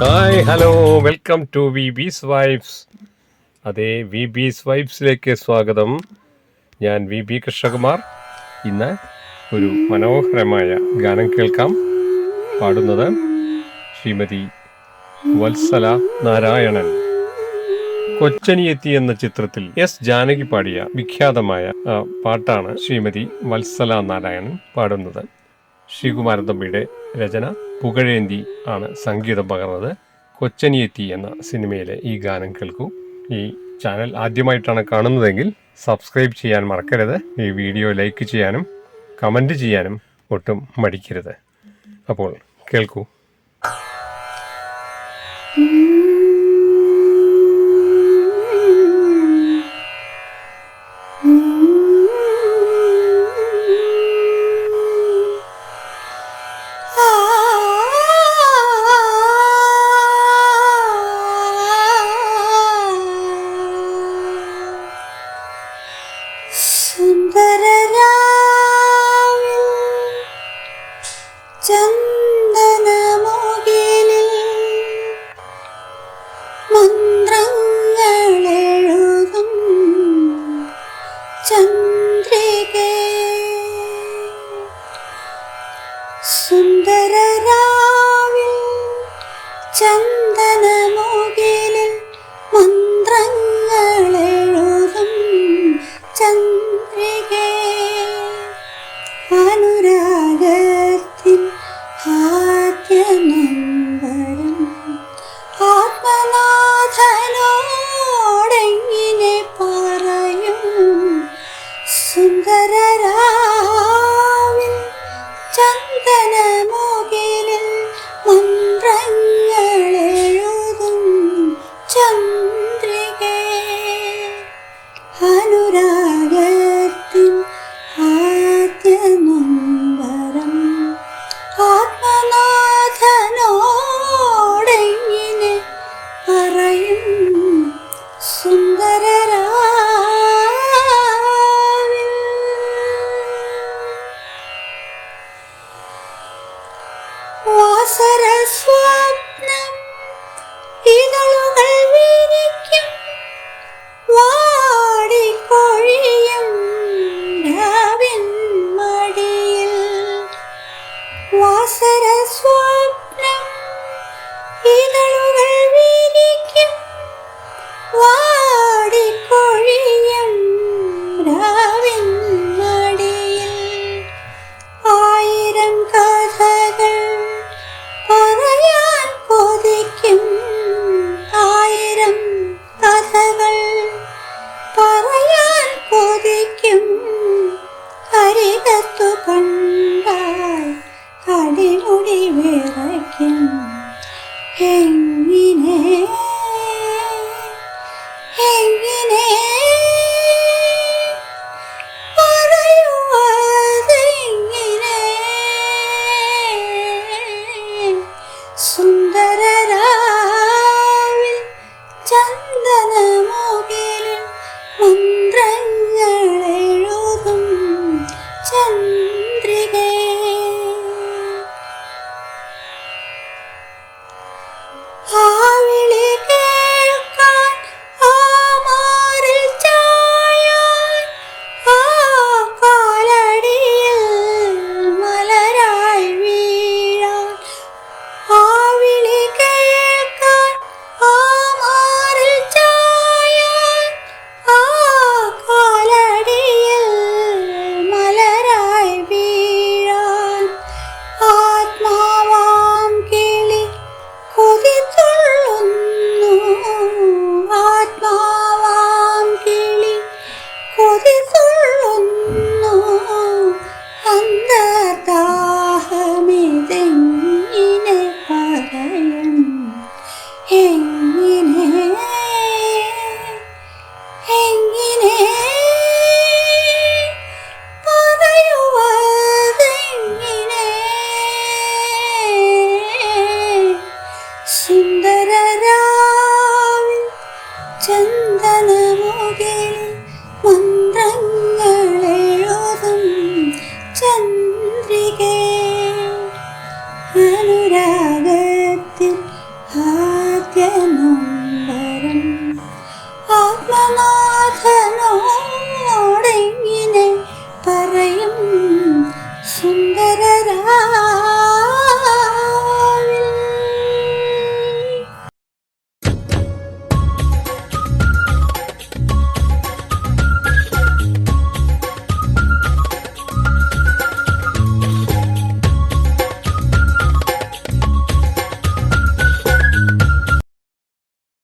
Hi hello welcome to V bees vibes അതെ V ബീസ് വൈബ്സിലേക്ക് സ്വാഗതം. ഞാൻ വി ബി കൃഷ്ണകുമാർ. ഇന്ന് ഒരു മനോഹരമായ ഗാനം കേൾക്കാം. പാടുന്നത് ശ്രീമതി വത്സല നാരായണൻ. കൊച്ചനിയെത്തി എന്ന ചിത്രത്തിൽ എസ് ജാനകി പാടിയ വിഖ്യാതമായ പാട്ടാണ് ശ്രീമതി വത്സല നാരായണൻ പാടുന്നത്. ശ്രീകുമാരൻ തമ്പിയുടെ രചന പുകഴേന്തി ആണ് സംഗീതം പകർന്നത്. കൊച്ചനിയെത്തി എന്ന സിനിമയിലെ ഈ ഗാനം കേൾക്കൂ. ഈ ചാനൽ ആദ്യമായിട്ടാണ് കാണുന്നതെങ്കിൽ സബ്സ്ക്രൈബ് ചെയ്യാൻ മറക്കരുത്. ഈ വീഡിയോ ലൈക്ക് ചെയ്യാനും കമന്റ് ചെയ്യാനും ഒട്ടും മടിക്കരുത്. അപ്പോൾ കേൾക്കൂ. 准备。വാസര സ്വപ്നം ഇതളുകൾ വിരിക്കും. വാടിക്കൊഴിയും വിറയ്ക്കും? എങ്ങനെ ദിവ്യനൊമ്പരൻ ആത്മനാഥനോ